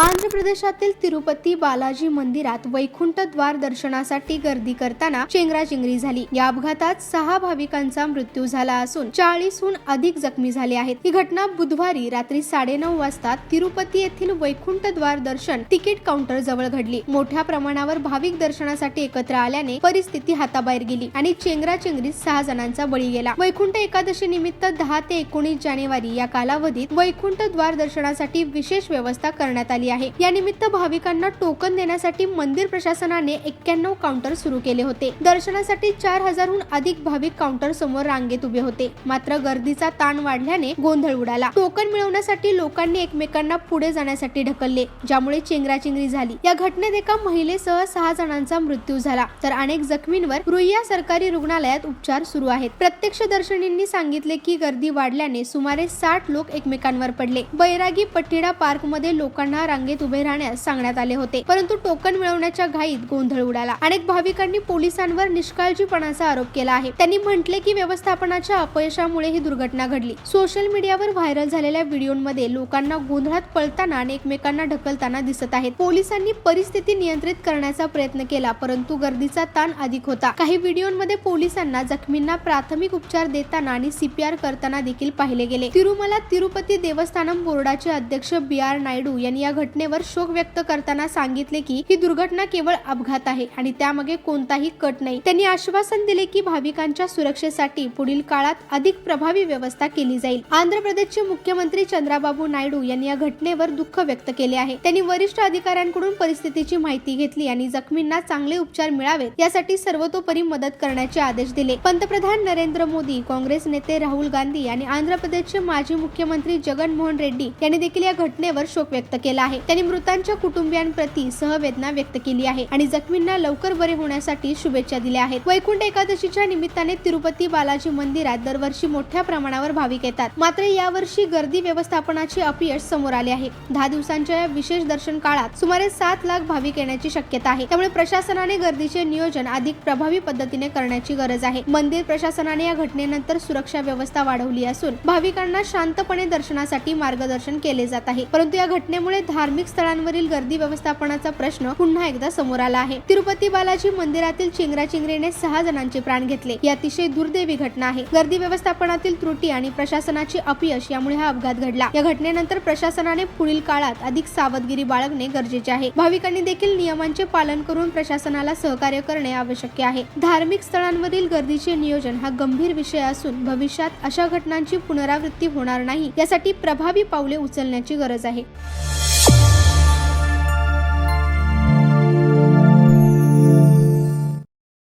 आंध्र प्रदेशातील तिरुपती बालाजी मंदिरात वैकुंठ द्वार दर्शनासाठी गर्दी करताना चेंगराचेंगरी झाली. या अपघातात सहा भाविकांचा मृत्यू झाला असून चाळीसहून अधिक जखमी झाले आहेत. ही घटना बुधवारी रात्री साडेनऊ वाजता तिरुपती येथील वैकुंठ द्वार दर्शन तिकीट काउंटर जवळ घडली. मोठ्या प्रमाणावर भाविक दर्शनासाठी एकत्र आल्याने परिस्थिती हाताबाहेर गेली आणि चेंगराचेंगरीत सहा जणांचा बळी गेला. वैकुंठ एकादशी निमित्त दहा ते एकोणीस जानेवारी या कालावधीत वैकुंठ द्वार दर्शनासाठी विशेष व्यवस्था करण्यात आली आहे. यानिमित्त भाविकांना टोकन देण्यासाठी मंदिर प्रशासनाने एक्क्याण्णव काउंटर सुरू केले होते. दर्शनासाठी चार हजारहून अधिक भाविक काउंटर समोर रांगेत उभे होते. मात्र गर्दीचा ताण वाढल्याने गोंधळ उडाला. टोकन मिळवण्यासाठी लोकांनी एकमेकांना पुढे जाण्यासाठी ढकलले ज्यामुळे चेंगराचेंगरी झाली. या घटनेत एका महिलेसह सहा जणांचा मृत्यू झाला. तर अनेक जखमींवर रुईया सरकारी रुग्णालयात उपचार सुरू आहेत. प्रत्यक्षदर्शनींनी सांगितले की गर्दी वाढल्याने सुमारे साठ लोक एकमेकांवर पडले. बैरागी पटिडा पार्कमध्ये लोकांना रांगेत उभे राहण्यास सांगण्यात आले होते. परंतु टोकन मिळवण्याच्या घाईत गोंधळ उडाला. अनेक भाविकांनी पोलिसांवर निष्काळजीपणाचा आरोप केला आहे. त्यांनी म्हटले की व्यवस्थापनाच्या अपयशामुळे ही दुर्घटना घडली. सोशल मीडियावर व्हायरल झालेल्या व्हिडिओमध्ये लोकांना गोंधळात पळताना आणि एकमेकांना ढकलताना दिसत आहेत. पोलिसांनी परिस्थिती नियंत्रित करण्याचा प्रयत्न केला परंतु गर्दीचा ताण अधिक होता. काही व्हिडिओमध्ये पोलिसांना जखमींना प्राथमिक उपचार देताना आणि सीपीआर करताना देखील पाहिले गेले. तिरुमला तिरुपती देवस्थानम बोर्डाचे अध्यक्ष बी आर नायडू यांनी या घटनेवर शोक व्यक्त करताना सांगितले की ही दुर्घटना केवळ अपघात आहे आणि त्यामागे कोणताही कट नाही. त्यांनी आश्वासन दिले की भाविकांच्या सुरक्षेसाठी पुढील काळात अधिक प्रभावी व्यवस्था केली जाईल. आंध्र प्रदेशचे मुख्यमंत्री चंद्राबाबू नायडू यांनी या घटनेवर दुःख व्यक्त केले आहे. त्यांनी वरिष्ठ अधिकाऱ्यांकडून परिस्थितीची माहिती घेतली आणि जखमींना चांगले उपचार मिळावेत यासाठी सर्वतोपरी मदत करण्याचे आदेश दिले. पंतप्रधान नरेंद्र मोदी काँग्रेस नेते राहुल गांधी आणि आंध्र प्रदेशचे माजी मुख्यमंत्री जगनमोहन रेड्डी यांनी देखील या घटनेवर शोक व्यक्त केला आहे. त्यांनी मृतांच्या कुटुंबियांप्रती सहवेदना व्यक्त केली आहे आणि जखमींना लवकर बरे होण्यासाठी शुभेच्छा दिल्या आहेत. वैकुंठ एकादशीच्या निमित्ताने तिरुपती बालाजी मंदिरात दरवर्षी मोठ्या प्रमाणावर भाविक येतात. मात्र यावर्षी गर्दी व्यवस्थापनाचे अपयश समोर आले आहे. दहा दिवसांच्या या विशेष दर्शन काळात सुमारे सात लाख भाविक येण्याची शक्यता आहे. त्यामुळे प्रशासनाने गर्दीचे नियोजन अधिक प्रभावी पद्धतीने करण्याची गरज आहे. मंदिर प्रशासनाने या घटनेनंतर सुरक्षा व्यवस्था वाढवली असून भाविकांना शांतपणे दर्शनासाठी मार्गदर्शन केले जात आहे. परंतु या घटनेमुळे धार्मिक स्थळांवरील गर्दी व्यवस्थापनाचा प्रश्न पुन्हा एकदा समोर आला आहे. तिरुपती बालाजी मंदिरातील चिंगराचिंगरीने सहा जणांचे प्राण घेतले. ही अतिशय दुर्दैवी घटना आहे. गर्दी व्यवस्थापनातील त्रुटी आणि प्रशासनाचे अपयश यामुळे हा अपघात घडला. या घटनेनंतर प्रशासनाने पुढील काळात अधिक सावधगिरी बाळगणे गरजेचे आहे. भाविकांनी देखील नियमांचे पालन करून प्रशासनाला सहकार्य करणे आवश्यक आहे. धार्मिक स्थळांवरील गर्दीचे नियोजन हा गंभीर विषय असून भविष्यात अशा घटनांची पुनरावृत्ती होणार नाही. यासाठी प्रभावी पावले उचलण्याची गरज आहे.